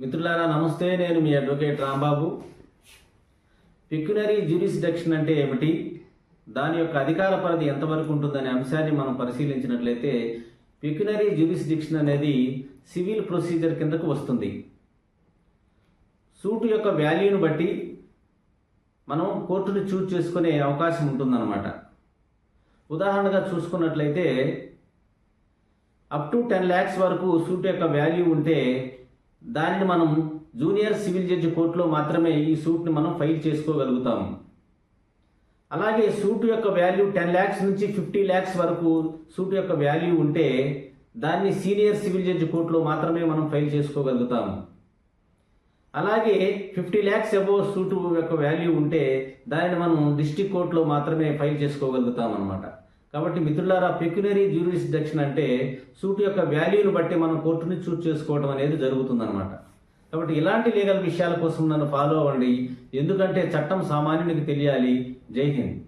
మిత్రులారా నమస్తే. నేను మీ అడ్వకేట్ రాంబాబు. పిక్యునరీ జ్యూరిస్డక్షన్ అంటే ఏమిటి? దాని యొక్క అధికార పరిధి ఎంతవరకు ఉంటుందనే అంశాన్ని మనం పరిశీలించినట్లయితే పిక్యునరీ జ్యూరిస్డిక్షన్ అనేది సివిల్ ప్రొసీజర్ కిందకు వస్తుంది. సూటు యొక్క వాల్యూను బట్టి మనం కోర్టును చూజ్ చేసుకునే అవకాశం ఉంటుందన్నమాట. ఉదాహరణగా చూసుకున్నట్లయితే అప్ టు టెన్ ల్యాక్స్ వరకు సూట్ యొక్క వాల్యూ ఉంటే దానిని మనం జూనియర్ సివిల్ జడ్జి కోర్టులో మాత్రమే ఈ సూట్ని మనం ఫైల్ చేసుకోగలుగుతాము అలాగే సూట్ యొక్క వాల్యూ టెన్ ల్యాక్స్ నుంచి ఫిఫ్టీ ల్యాక్స్ వరకు సూట్ యొక్క వాల్యూ ఉంటే దాన్ని సీనియర్ సివిల్ జడ్జి కోర్టులో మాత్రమే మనం ఫైల్ చేసుకోగలుగుతాము అలాగే ఫిఫ్టీ ల్యాక్స్ అబోవ్ సూట్ యొక్క వాల్యూ ఉంటే దానిని మనం డిస్టిక్ కోర్టులో మాత్రమే ఫైల్ చేసుకోగలుగుతాం అనమాట కాబట్టి మిత్రులారా పెక్యునరీ జ్యూరిస్డిక్షన్ అంటే సూట్ యొక్క వాల్యూని బట్టి మనం కోర్టుని చూట్ చేసుకోవడం అనేది జరుగుతుందన్నమాట. కాబట్టి ఇలాంటి లీగల్ విషయాల కోసం నన్ను ఫాలో అవ్వండి. ఎందుకంటే చట్టం సామాన్యునికి తెలియాలి. జై హింద్.